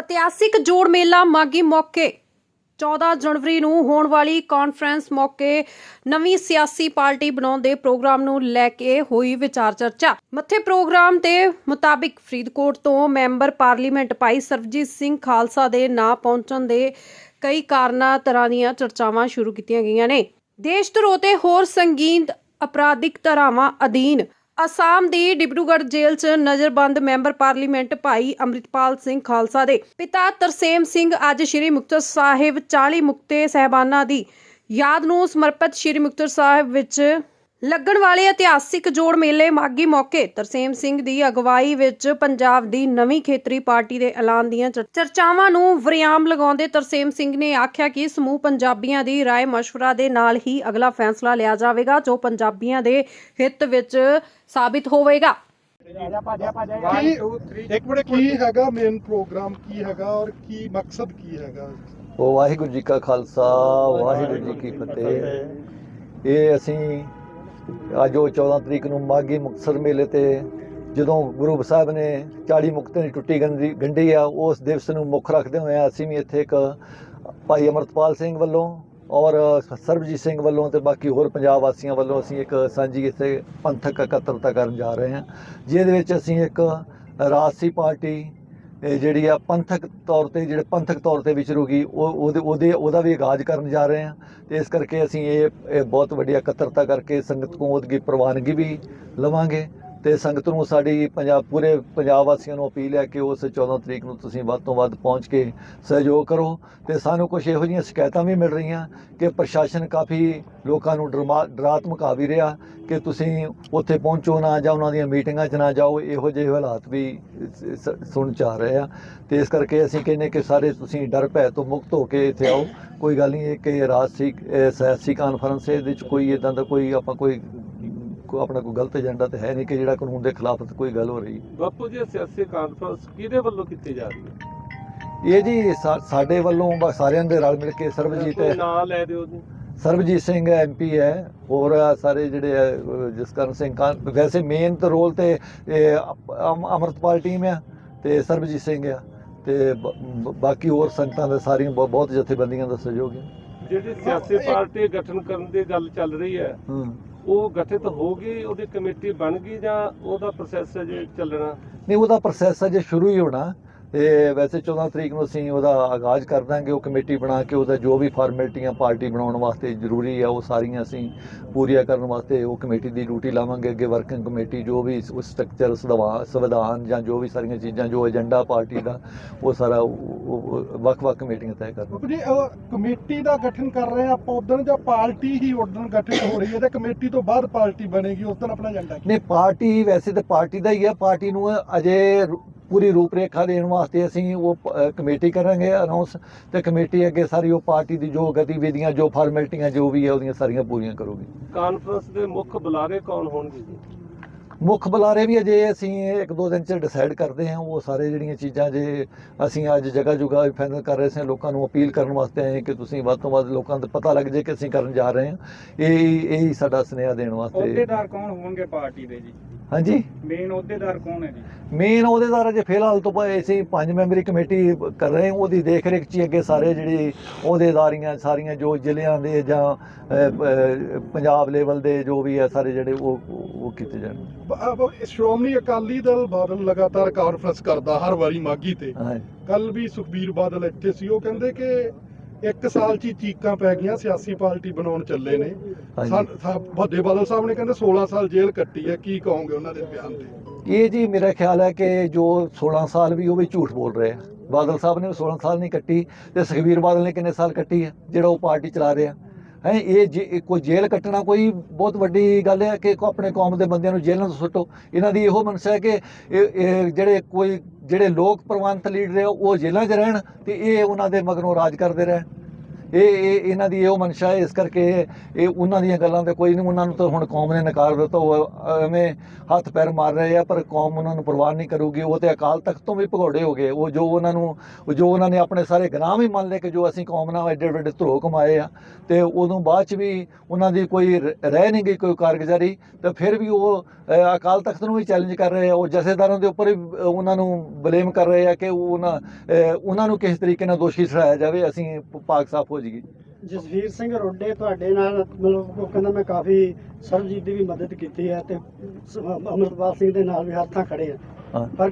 ਇਤਿਹਾਸਿਕ ਜੋੜ ਮੇਲਾ ਮਾਗੀ ਮੌਕੇ। 14 ਜਨਵਰੀ ਨੂੰ ਹੋਣ ਵਾਲੀ ਕਾਨਫਰੰਸ ਮੌਕੇ ਨਵੀਂ ਸਿਆਸੀ ਪਾਰਟੀ ਬਣਾਉਣ ਦੇ ਪ੍ਰੋਗਰਾਮ ਨੂੰ ਲੈ ਕੇ ਹੋਈ ਵਿਚਾਰ ਚਰਚਾ। ਮੱਥੇ ਪ੍ਰੋਗਰਾਮ ਦੇ ਮੁਤਾਬਿਕ ਫਰੀਦਕੋਟ ਤੋਂ ਮੈਂਬਰ ਪਾਰਲੀਮੈਂਟ ਭਾਈ ਸਰਬਜੀਤ ਸਿੰਘ ਖਾਲਸਾ ਦੇ ਨਾਂ ਪਹੁੰਚਣ ਦੇ ਕਈ ਕਾਰਨਾਂ ਤਰ੍ਹਾਂ ਦੀਆਂ ਚਰਚਾਵਾਂ ਸ਼ੁਰੂ ਕੀਤੀਆਂ ਗਈਆਂ ਨੇ। ਦੇਸ਼ ਧਰੋ ਤੇ ਹੋਰ ਸੰਗੀਨ ਅਪਰਾਧਿਕ ਧਾਰਾਵਾਂ ਅਧੀਨ ਅਸਾਮ ਦੀ ਡਿਬਰੂਗੜ੍ਹ ਜੇਲ੍ਹ 'ਚ ਨਜ਼ਰਬੰਦ ਮੈਂਬਰ ਪਾਰਲੀਮੈਂਟ ਭਾਈ ਅੰਮ੍ਰਿਤਪਾਲ ਸਿੰਘ ਖਾਲਸਾ ਦੇ ਪਿਤਾ ਤਰਸੇਮ ਸਿੰਘ ਅੱਜ ਸ੍ਰੀ ਮੁਕਤਸਰ ਸਾਹਿਬ 40 ਮੁਕਤੇ ਸਹਿਬਾਨਾਂ ਦੀ ਯਾਦ ਨੂੰ ਸਮਰਪਿਤ ਸ੍ਰੀ ਮੁਕਤਸਰ ਸਾਹਿਬ ਵਿੱਚ ਲੱਗਣ ਵਾਲੇ ਇਤਿਹਾਸਿਕ ਜੋੜ ਮੇਲੇ ਮਾਗੀ ਮੌਕੇ ਤਰਸੇਮ ਸਿੰਘ ਦੀ ਅਗਵਾਈ ਵਿੱਚ ਪੰਜਾਬ ਦੀ ਨਵੀਂ ਖੇਤਰੀ ਪਾਰਟੀ ਦੇ ਐਲਾਨ ਦੀਆਂ ਚਰ- ਚਰਚਾਵਾਂ ਨੂੰ ਵਰਿਆਮ ਲਗਾਉਂਦੇ ਤਰਸੇਮ ਸਿੰਘ ਨੇ ਆਖਿਆ ਕਿ ਸਮੂਹ ਪੰਜਾਬੀਆਂ ਦੀ ਰਾਏ ਮਸ਼ਵਰਾ ਦੇ ਨਾਲ ਹੀ ਅਗਲਾ ਫੈਸਲਾ ਲਿਆ ਜਾਵੇਗਾ ਜੋ ਪੰਜਾਬੀਆਂ ਦੇ ਹਿੱਤ ਵਿੱਚ ਸਾਬਿਤ ਹੋਵੇਗਾ। ਕੀ ਇੱਕ ਮਿੰਟ ਕੀ ਹੈਗਾ ਮੇਨ ਪ੍ਰੋਗਰਾਮ ਕੀ ਹੈਗਾ ਔਰ ਕੀ ਮਕਸਦ ਕੀ ਹੈਗਾ? ਉਹ ਵਾਹਿਗੁਰੂ ਜੀ ਕਾ ਖਾਲਸਾ ਵਾਹਿਗੁਰੂ ਜੀ ਕੀ ਫਤਿਹ। ਇਹ ਅਸੀਂ ਅੱਜ ਉਹ 14 ਤਰੀਕ ਨੂੰ ਮਾਗੀ ਮੁਕਤਸਰ ਮੇਲੇ ਤੇ ਜਦੋਂ ਗੁਰੂ ਸਾਹਿਬ ਨੇ 40 ਮੁਕਤਾਂ ਦੀ ਟੁੱਟੀ ਗੰਢੀ ਗੰਢੀ ਆ, ਉਸ ਦਿਵਸ ਨੂੰ ਮੁੱਖ ਰੱਖਦੇ ਹੋਏ ਅਸੀਂ ਵੀ ਇੱਥੇ ਇੱਕ ਭਾਈ ਅਮਰਤਪਾਲ ਸਿੰਘ ਵੱਲੋਂ ਔਰ ਸਰਬਜੀਤ ਸਿੰਘ ਵੱਲੋਂ ਤੇ ਬਾਕੀ ਹੋਰ ਪੰਜਾਬ ਵਾਸੀਆਂ ਵੱਲੋਂ ਅਸੀਂ ਇੱਕ ਸਾਂਝੀ ਇੱਥੇ ਪੰਥਕ ਇਕੱਤਰਤਾ ਕਰਨ ਜਾ ਰਹੇ ਹਾਂ। ਜਿਹਦੇ ਵਿੱਚ ਅਸੀਂ ਇੱਕ ਰਾਜਸੀ ਪਾਰਟੀ ਜਿਹੜੀ ਆ ਪੰਥਕ ਤੌਰ ਤੇ, ਜਿਹੜੇ ਪੰਥਕ ਤੌਰ ਤੇ ਵਿਚਰੂਗੀ ਉਹ ਉਹਦੇ ਉਹਦੇ, ਉਹਦਾ ਵੀ ਆਗਾਜ਼ ਕਰਨ ਜਾ ਰਹੇ ਹਾਂ। ਤੇ ਇਸ ਕਰਕੇ ਅਸੀਂ ਇਹ ਇਹ ਬਹੁਤ ਵੱਡੀ ਇਕੱਤਰਤਾ ਕਰਕੇ ਸੰਗਤ ਕੋਲ ਉਹਦੀ ਪ੍ਰਵਾਨਗੀ ਵੀ ਲਵਾਂਗੇ। ਤੇ ਸੰਗਤ ਨੂੰ ਸਾਡੀ ਪੰਜਾਬ, ਪੂਰੇ ਪੰਜਾਬ ਵਾਸੀਆਂ ਨੂੰ ਅਪੀਲ ਹੈ ਕਿ ਉਸ 14 ਤਰੀਕ ਨੂੰ ਤੁਸੀਂ ਵੱਧ ਤੋਂ ਵੱਧ ਪਹੁੰਚ ਕੇ ਸਹਿਯੋਗ ਕਰੋ ਤੇ ਸਾਨੂੰ ਕੁਝ ਇਹੋ ਜਿਹੀਆਂ ਸ਼ਿਕਾਇਤਾਂ ਵੀ ਮਿਲ ਰਹੀਆਂ ਕਿ ਪ੍ਰਸ਼ਾਸਨ ਕਾਫੀ ਲੋਕਾਂ ਨੂੰ ਡਰਮਾ- ਡਰਾਤਮਕਾ ਵੀ ਰਿਹਾ ਕਿ ਤੁਸੀਂ ਉੱਥੇ ਪਹੁੰਚੋ ਨਾ ਜਾਂ ਉਹਨਾਂ ਦੀਆਂ ਮੀਟਿੰਗਾਂ 'ਚ ਨਾ ਜਾਓ, ਇਹੋ ਜਿਹੇ ਹਾਲਾਤ ਵੀ ਸੁਣ ਚ ਆ ਰਹੇ ਆ। ਤੇ ਇਸ ਕਰਕੇ ਅਸੀਂ ਕਹਿੰਦੇ ਕਿ ਸਾਰੇ ਤੁਸੀਂ ਡਰ ਭੈ ਤੋਂ ਮੁਕਤ ਹੋ ਕੇ ਇੱਥੇ ਆਓ। ਕੋਈ ਗੱਲ ਨਹੀਂ ਇਹ ਕਿ ਰਾਜਸੀ ਸਿਆਸੀ ਕਾਨਫਰੰਸ ਹੈ, ਇਹਦੇ 'ਚ ਕੋਈ ਇਦਾਂ ਦਾ ਕੋਈ ਆਪਾਂ ਕੋਈ ਕੋਈ ਆਪਣਾ ਕੋਈ ਗਲਤ ਏਜੰਡਾ ਤੇ ਹੈ ਨਹੀਂ ਕਿ ਜਿਹੜਾ ਕਾਨੂੰਨ ਦੇ ਖਿਲਾਫ ਕੋਈ ਗੱਲ ਹੋ ਰਹੀ। ਬਾਪੂ ਜੀ ਸਿਆਸੀ ਕਾਨਫਰੰਸ ਕਿਹਦੇ ਵੱਲੋਂ ਕੀਤੀ ਜਾ ਰਹੀ ਹੈ? ਇਹ ਜੀ ਸਾਡੇ ਵੱਲੋਂ ਬਸ ਸਾਰਿਆਂ ਦੇ ਰਲ ਮਿਲ ਕੇ ਸਰਬਜੀਤ ਨਾਂ ਲੈ ਦਿਓ ਜੀ। ਸਰਬਜੀਤ ਸਿੰਘ ਐਮਪੀ ਹੈ। ਹੋਰ ਸਾਰੇ ਜਿਹੜੇ ਜਸਕਰਨ ਸਿੰਘ ਕਾਨ ਵੈਸੇ ਮੇਨ ਤਾਂ ਰੋਲ ਤੇ ਅੰਮ੍ਰਿਤਪਾਲ ਟੀਮ ਆ ਤੇ ਸਰਬਜੀਤ ਸਿੰਘ ਆ। ਤੇ ਬਾਕੀ ਹੋਰ ਸੰਗਤਾਂ ਦੇ ਸਾਰੀਆਂ ਬਹੁ- ਬਹੁਤ ਜਥੇਬੰਦੀਆਂ ਦਾ ਸਹਿਯੋਗ ਹੈ। ਜਿਹੜੀ ਸਿਆਸੀ ਪਾਰਟੀ ਗਠਨ ਕਰਨ ਦੀ ਗੱਲ ਚੱਲ ਰਹੀ ਹੈ ਹੂੰ। ਉਹ ਗਠਿਤ ਹੋ ਗਈ, ਉਹਦੀ ਕਮੇਟੀ ਬਣ ਗਈ ਜਾਂ ਉਹਦਾ ਪ੍ਰੋਸੈਸ ਅਜੇ ਚੱਲਣਾ? ਨਹੀਂ, ਉਹਦਾ ਪ੍ਰੋਸੈਸ ਅਜੇ ਸ਼ੁਰੂ ਹੀ ਹੋਣਾ ਤੇ ਵੈਸੇ 14 ਤਰੀਕ ਨੂੰ ਅਸੀਂ ਉਹਦਾ ਆਗਾਜ਼ ਕਰ ਦਾਂਗੇ ਉਹ ਕਮੇਟੀ ਬਣਾ ਕੇ ਉਹਦਾ ਜੋ ਵੀ ਫਾਰਮੈਲਿਟੀਆਂ ਪਾਰਟੀ ਬਣਾਉਣ ਵਾਸਤੇ ਜ਼ਰੂਰੀ ਆ ਉਹ ਸਾਰੀਆਂ ਅਸੀਂ ਪੂਰੀਆਂ ਕਰਨ ਵਾਸਤੇ ਉਹ ਕਮੇਟੀ ਦੀ ਡਿਊਟੀ ਲਾਵਾਂਗੇ ਅੱਗੇ ਵਰਕਿੰਗ ਕਮੇਟੀ ਜੋ ਵੀ ਉਸ ਸਟਰਕਚਰ ਸੰਵਿਧਾਨ ਜਾਂ ਜੋ ਵੀ ਸਾਰੀਆਂ ਚੀਜ਼ਾਂ ਜੋ ਏਜੰਡਾ ਪਾਰਟੀ ਦਾ ਉਹ ਸਾਰਾ ਵੱਖ-ਵੱਖ ਕਮੇਟੀਆਂ ਤੈਅ ਕਰਨਗੇ। ਬਾਪੂ ਜੀ ਉਹ ਕਮੇਟੀ ਦਾ ਗਠਨ ਕਰ ਰਹੇ ਆ ਆਪਾਂ ਉਦੋਂ ਜਾਂ ਪਾਰਟੀ ਹੀ ਉਦੋਂ ਗਠਿਤ ਹੋ ਰਹੀ ਹੈ ਤੇ ਕਮੇਟੀ ਤੋਂ ਬਾਅਦ ਪਾਰਟੀ ਬਣੇਗੀ ਉਸ ਦਿਨ ਆਪਣਾ ਏਜੰਡਾ ਨਹੀਂ ਪਾਰਟੀ ਵੈਸੇ ਤਾਂ ਪਾਰਟੀ ਦਾ ਹੀ ਹੈ ਪਾਰਟੀ ਨੂੰ ਅਜੇ ਪੂਰੀ ਰੂਪਰੇਖਾ ਦੇਣ ਵਾਸਤੇ ਅਸੀਂ ਉਹ ਕਮੇਟੀ ਕਰਾਂਗੇ ਅਨਾਉਂਸ ਤੇ ਕਮੇਟੀ ਅੱਗੇ ਸਾਰੀ ਉਹ ਪਾਰਟੀ ਦੀ ਜੋ ਗਤੀਵਿਧੀਆਂ ਜੋ ਫਾਰਮੈਲਿਟੀਆਂ ਜੋ ਵੀ ਹੈ ਉਹਦੀਆਂ ਸਾਰੀਆਂ ਪੂਰੀਆਂ ਕਰੂਗੀ। ਕਾਨਫਰੰਸ ਦੇ ਮੁੱਖ ਬੁਲਾਰੇ ਕੌਣ ਹੋਣਗੇ ਜੀ? ਮੁੱਖ ਬੁਲਾਰੇ ਵੀ ਅਜੇ ਅਸੀਂ ਇੱਕ ਦੋ ਦਿਨ ਚ ਡਿਸਾਈਡ ਕਰਦੇ ਹਾਂ ਉਹ ਸਾਰੇ ਜਿਹੜੀਆਂ ਚੀਜ਼ਾਂ ਜੇ ਅਸੀਂ ਅੱਜ ਜਗ੍ਹਾ ਜੁਗਾ ਫਾਈਨਲ ਕਰ ਰਹੇ ਸੀ ਲੋਕਾਂ ਨੂੰ ਅਪੀਲ ਕਰਨ ਵਾਸਤੇ ਆਏ ਕਿ ਤੁਸੀਂ ਵੱਧ ਤੋਂ ਵੱਧ ਲੋਕਾਂ ਦਾ ਪਤਾ ਲੱਗ ਜੇ ਕਿ ਅਸੀਂ ਕਰਨ ਜਾ ਰਹੇ ਹਾਂ। ਇਹ ਇਹ ਸਾਡਾ ਸੁਨੇਹਾ ਦੇਣ ਵਾਸਤੇ। ਅਹੁਦੇਦਾਰ ਕੌਣ ਹੋਣਗੇ ਪਾਰਟੀ ਦੇ ਜੀ? ਹਾਂਜੀ? ਮੇਨ ਅਹੁਦੇਦਾਰ ਕੌਣ ਹੈ ਜੀ? ਮੇਨ ਅਹੁਦੇਦਾਰ ਅਜੇ ਫਿਲਹਾਲ ਤੋਂ ਪਏ ਅਸੀਂ ਪੰਜ ਮੈਂਬਰੀ ਕਮੇਟੀ ਕਰ ਰਹੇ ਹਾਂ। ਉਹਦੀ ਦੇਖ ਰੇਖ ਚ ਹੀ ਅੱਗੇ ਸਾਰੇ ਜਿਹੜੀ ਅਹੁਦੇਦਾਰੀਆਂ ਸਾਰੀਆਂ ਜੋ ਜ਼ਿਲ੍ਹਿਆਂ ਦੇ ਜਾਂ ਪੰਜਾਬ ਲੈਵਲ ਦੇ ਜੋ ਵੀ ਹੈ ਸਾਰੇ ਜਿਹੜੇ ਉਹ ਉਹ ਕੀਤੇ ਜਾਣ। ਸ਼੍ਰੋਮਣੀ ਅਕਾਲੀ ਦਲ ਬਾਦਲ ਲਗਾਤਾਰ ਕਾਨਫਰੰਸ ਕਰਦਾ ਹਰ ਵਾਰੀ ਮਾਗੀ ਤੇ। ਕੱਲ ਵੀ ਸੁਖਬੀਰ ਬਾਦਲ ਇੱਥੇ ਸੀ। ਉਹ ਕਹਿੰਦੇ ਕਿ ਇੱਕ ਸਾਲ ਚ ਹੀ ਚੀਕਾਂ ਪੈ ਗਈਆਂ ਸਿਆਸੀ ਪਾਰਟੀ ਬਣਾਉਣ ਚੱਲੇ ਨੇ। ਵੱਡੇ ਬਾਦਲ ਸਾਹਿਬ ਨੇ ਕਹਿੰਦੇ 16 ਸਾਲ ਜੇਲ੍ਹ ਕੱਟੀ ਹੈ ਕੀ ਕਹੋਗੇ ਉਹਨਾਂ ਦੇ ਬਿਆਨ ਤੇ? ਇਹ ਜੀ ਮੇਰਾ ਖਿਆਲ ਹੈ ਕਿ ਜੋ 16 ਸਾਲ ਵੀ ਉਹ ਵੀ ਝੂਠ ਬੋਲ ਰਹੇ ਆ। ਬਾਦਲ ਸਾਹਿਬ ਨੇ 16 ਸਾਲ ਨਹੀਂ ਕੱਟੀ ਤੇ ਸੁਖਬੀਰ ਬਾਦਲ ਨੇ ਕਿੰਨੇ ਸਾਲ ਕੱਟੀ ਹੈ ਜਿਹੜਾ ਉਹ ਪਾਰਟੀ ਚਲਾ ਰਿਹਾ। ਹੈ, ਇਹ ਜੇ- ਕੋਈ ਜੇਲ੍ਹ ਕੱਟਣਾ ਕੋਈ ਬਹੁਤ ਵੱਡੀ ਗੱਲ ਹੈ ਕਿ ਆਪਣੇ ਕੌਮ ਦੇ ਬੰਦਿਆਂ ਨੂੰ ਜੇਲ੍ਹਾਂ ਤੋਂ ਸੁੱਟੋ। ਇਹਨਾਂ ਦੀ ਇਹੋ ਮਨਸ਼ਾ ਹੈ ਕਿ ਇਹ ਜਿਹੜੇ ਕੋਈ ਜਿਹੜੇ ਲੋਕ ਪ੍ਰਵੰਤ ਲੀਡਰ ਆ ਉਹ ਜੇਲ੍ਹਾਂ 'ਚ ਰਹਿਣ ਤੇ ਇਹ ਉਹਨਾਂ ਦੇ ਮਗਰੋਂ ਰਾਜ ਕਰਦੇ ਰਹਿਣ। ਇਹ ਇਹ ਇਹਨਾਂ ਦੀ ਇਹੋ ਮਨਸ਼ਾ ਹੈ, ਇਸ ਕਰਕੇ ਇਹ ਉਹਨਾਂ ਦੀਆਂ ਗੱਲਾਂ ਤੇ ਕੋਈ ਨਹੀਂ, ਉਹਨਾਂ ਨੂੰ ਤਾਂ ਹੁਣ ਕੌਮ ਨੇ ਨਕਾਰ ਦਿੱਤਾ, ਉਹ ਐਵੇਂ ਹੱਥ ਪੈਰ ਮਾਰ ਰਹੇ ਆ, ਪਰ ਕੌਮ ਉਹਨਾਂ ਨੂੰ ਪਰਵਾਹ ਨਹੀਂ ਕਰੂਗੀ, ਉਹ ਤੇ ਅਕਾਲ ਤਖਤ ਤੋਂ ਵੀ ਭਗੌੜੇ ਹੋ ਗਏ, ਉਹ ਜੋ ਉਹਨਾਂ ਨੂੰ, ਜੋ ਉਹਨਾਂ ਨੇ ਆਪਣੇ ਸਾਰੇ ਗੁਨਾਹ ਵੀ ਮੰਨ ਲਏ ਕਿ ਜੋ ਅਸੀਂ ਕੌਮ ਨਾਲ ਐਡੇ ਵੱਡੇ ਧਰੋ ਕਮਾਏ ਆ, ਤੇ ਉਦੋਂ ਬਾਅਦ ਚ ਵੀ ਉਹਨਾਂ ਦੀ ਕੋਈ ਰ- ਰਹਿ ਨਹੀਂ ਗਈ ਕੋਈ ਕਾਰਗੁਜ਼ਾਰੀ, ਤੇ ਫਿਰ ਵੀ ਉਹ ਅਕਾਲ ਤਖਤ ਨੂੰ ਵੀ ਚੈਲੰਜ ਕਰ ਰਹੇ ਆ, ਉਹ ਜਥੇਦਾਰਾਂ ਦੇ ਉੱਪਰ ਵੀ ਉਹਨਾਂ ਨੂੰ ਬਲੇਮ ਕਰ ਰਹੇ ਆ ਕਿ ਉਹ ਉਹਨਾਂ ਉਹਨਾਂ ਨੂੰ ਕਿਸ ਤਰੀਕੇ ਨਾਲ ਦੋਸ਼ੀ ਠਹਿਰਾਇਆ ਜਾਵੇ, ਅਸੀਂ ਪਾਕ ਸਾਫ਼ ਹੋ ਜਾਈਏ ਜਸਵੀਰ ਸਿੰਘ ਰੋਡੇ ਤੁਹਾਡੇ ਨਾਲ ਮਤਲਬ ਉਹ ਕਹਿੰਦਾ ਮੈਂ ਕਾਫੀ ਸਰਬਜੀਤ ਦੀ ਵੀ ਮਦਦ ਕੀਤੀ ਹੈ ਤੇ ਸ- ਅੰਮ੍ਰਿਤਪਾਲ ਸਿੰਘ ਦੇ ਨਾਲ ਵੀ ਹੱਥਾਂ ਖੜੇ ਆ ਹਾਂ। ਪਰ